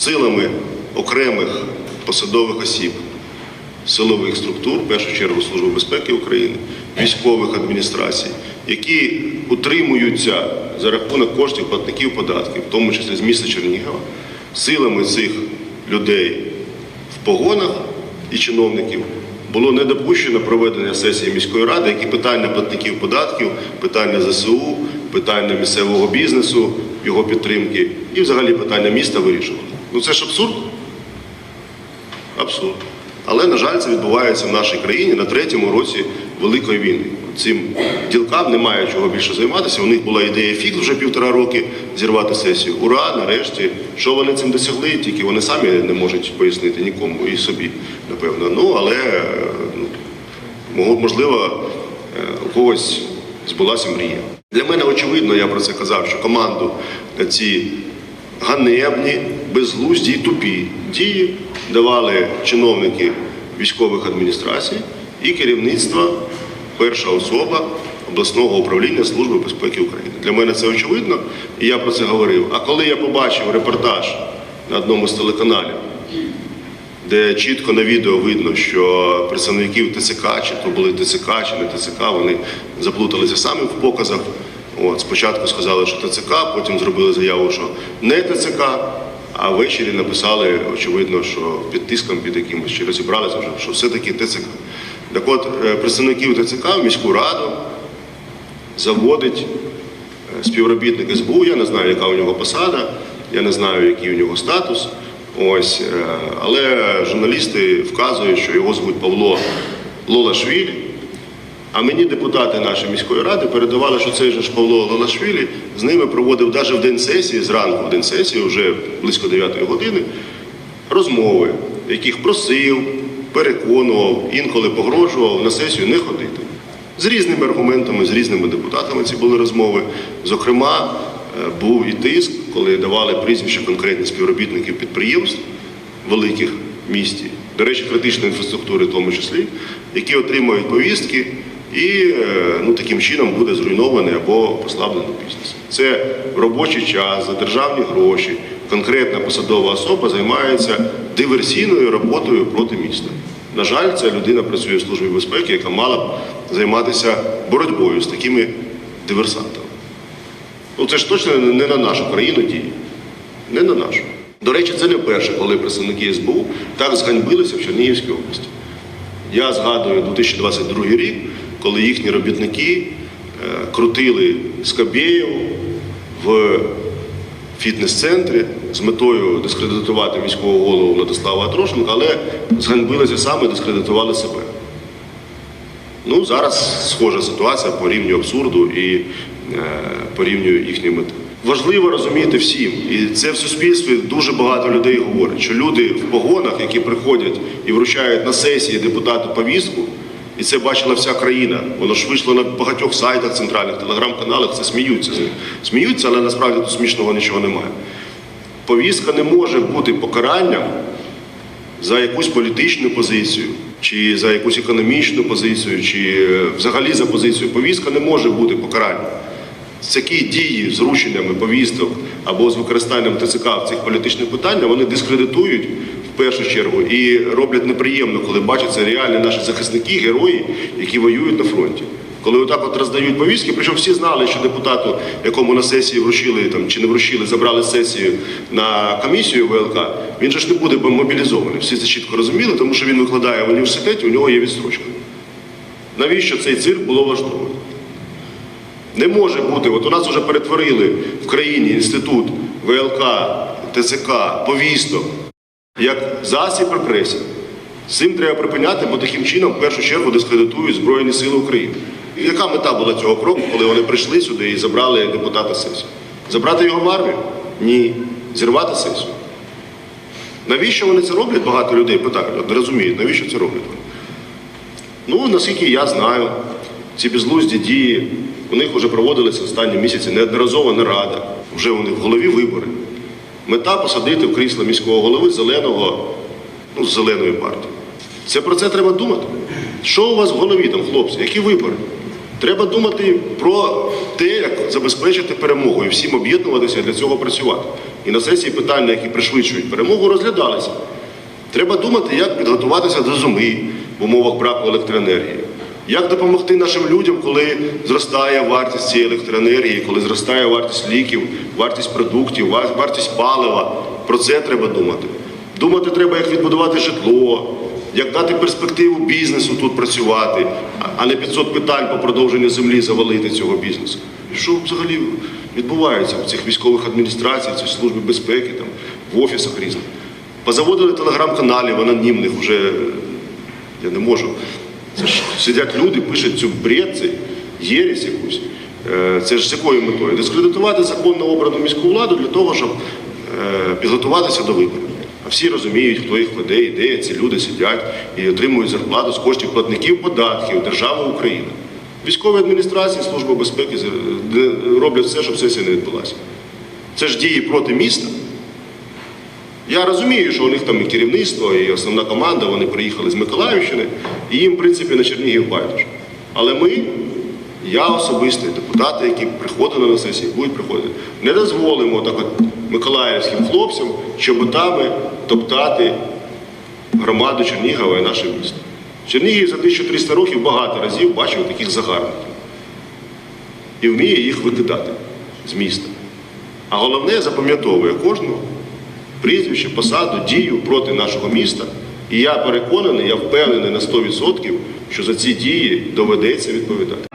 силами окремих посадових осіб силових структур, в першу чергу Служби безпеки України, військових адміністрацій, які утримуються за рахунок коштів платників податків, в тому числі з міста Чернігова, силами цих людей в погонах і чиновників було не допущено проведення сесії міської ради, які питання платників податків, питання ЗСУ, питання місцевого бізнесу, його підтримки і взагалі питання міста вирішували. Ну це ж абсурд. Абсурд. Але, на жаль, це відбувається в нашій країні на третьому році Великої війни. Цим ділкам немає чого більше займатися. У них була ідея фікс вже півтора роки зірвати сесію. Ура, нарешті. Що вони цим досягли, тільки вони самі не можуть пояснити нікому і собі, напевно. Ну, але ну, можливо, е, у когось збулася мрія. Для мене очевидно, я про це казав, що команду ці ганебні, безглузді і тупі дії давали чиновники військових адміністрацій і керівництво, перша особа обласного управління Служби безпеки України. Для мене це очевидно, і я про це говорив. А коли я побачив репортаж на одному з телеканалів, де чітко на відео видно, що представників ТЦК, чи то були ТЦК, чи не ТЦК, вони заплуталися самі в показах. От, спочатку сказали, що ТЦК, потім зробили заяву, що не ТЦК, а ввечері написали, очевидно, що під тиском під якимось, чи розібралися вже, що все-таки ТЦК. Так от, е, представників ТЦК в міську раду заводить е, співробітник СБУ, я не знаю, яка у нього посада, я не знаю, який у нього статус. Ось, е, але журналісти вказують, що його звуть Павло Лолашвілі. А мені депутати нашої міської ради передавали, що цей же ж Павло Лолашвілі з ними проводив навіть в день сесії, зранку в день сесії, вже близько 9 години, розмови, яких просив, переконував, інколи погрожував на сесію не ходити. З різними аргументами, з різними депутатами ці були розмови. Зокрема, е, був і тиск, коли давали прізвища конкретних співробітників підприємств великих місті, до речі, критичної інфраструктури в тому числі, які отримують повістки і е, ну, таким чином буде зруйнований або послаблено бізнес. Це робочий час за державні гроші. Конкретна посадова особа займається диверсійною роботою проти міста. На жаль, ця людина працює в службі безпеки, яка мала б займатися боротьбою з такими диверсантами. Ну це ж точно не на нашу країну діє. Не на нашу. До речі, це не вперше, коли представники СБУ так зганьбилися в Чернігівській області. Я згадую 2022 рік, коли їхні робітники е, крутили Скабєєв в фітнес-центрі з метою дискредитувати міського голову Владислава Атрошенка, але зганьбилися саме, дискредитували себе. Ну, зараз схожа ситуація по рівню абсурду і е, по рівню їхньої мети. Важливо розуміти всім, і це в суспільстві дуже багато людей говорять, що люди в погонах, які приходять і вручають на сесії депутату повістку, і це бачила вся країна. Воно ж вийшло на багатьох сайтах, центральних телеграм-каналах, це сміються. Сміються, але насправді тут смішного нічого немає. Повістка не може бути покаранням за якусь політичну позицію, чи за якусь економічну позицію, чи е, взагалі за позицію. Повістка не може бути покаранням. Такі дії з рушеннями повісток або з використанням ТЦК в цих політичних питаннях вони дискредитують в першу чергу і роблять неприємно, коли бачаться реальні наші захисники, герої, які воюють на фронті. Коли отак от роздають повістки, причому всі знали, що депутату, якому на сесії вручили там чи не вручили, забрали сесію на комісію ВЛК, він же ж не буде мобілізований. Всі це чітко розуміли, тому що він викладає в університеті, у нього є відстрочка. Навіщо цей цирк було влаштовано? Не може бути. От у нас вже перетворили в країні інститут ВЛК, ТЦК, повісток як засіб репресій. З цим треба припиняти, бо таким чином в першу чергу дискредитують Збройні Сили України. І яка мета була цього кроку, коли вони прийшли сюди і забрали депутата сесію? Забрати його в армію? Ні. Зірвати сесію. Навіщо вони це роблять? Багато людей питають, не розуміють, навіщо це роблять вони. Ну, наскільки я знаю, ці безглузді дії, у них вже проводилися останні місяці неодноразова нарада, вже у них в голові вибори. Мета посадити в крісло міського голови зеленого, ну, з зеленої партії. Це про це треба думати. Що у вас в голові там, хлопці? Які вибори? Треба думати про те, як забезпечити перемогу і всім об'єднуватися і для цього працювати. І на сесії питання, які пришвидшують перемогу, розглядалися. Треба думати, як підготуватися до зими в умовах браку електроенергії. Як допомогти нашим людям, коли зростає вартість цієї електроенергії, коли зростає вартість ліків, вартість продуктів, вартість палива. Про це треба думати. Думати треба, як відбудувати житло, як дати перспективу бізнесу тут працювати, а- не 500 питань по продовженню землі завалити цього бізнесу. І що взагалі відбувається в цих військових адміністраціях, в цій службі безпеки, там, в офісах різних. Позаводили телеграм-каналів анонімних вже я не можу. Це ж сидять люди, пишуть цю бред, цей єресь якусь. Е, Це ж з якою метою? Дискредитувати законно обрану міську владу для того, щоб е, підготуватися до виборів. А всі розуміють, хто їх веде, і де ці люди сидять і отримують зарплату з коштів платників податків держави України. Військові адміністрації, Служба безпеки роблять все, щоб сесія не відбулася. Це ж дії проти міста. Я розумію, що у них там і керівництво, і основна команда, вони приїхали з Миколаївщини, і їм, в принципі, на Чернігів байдуже. Але ми, я особисто, депутати, які приходили на сесії, будуть приходити, не дозволимо так от миколаївським хлопцям чоботами топтати громаду Чернігова і наше місто. Чернігів за 1300 років багато разів бачив таких загарбників. І вміє їх викидати з міста. А головне запам'ятовує кожного прізвище, посаду, дію проти нашого міста. І я переконаний, я впевнений на 100%, що за ці дії доведеться відповідати.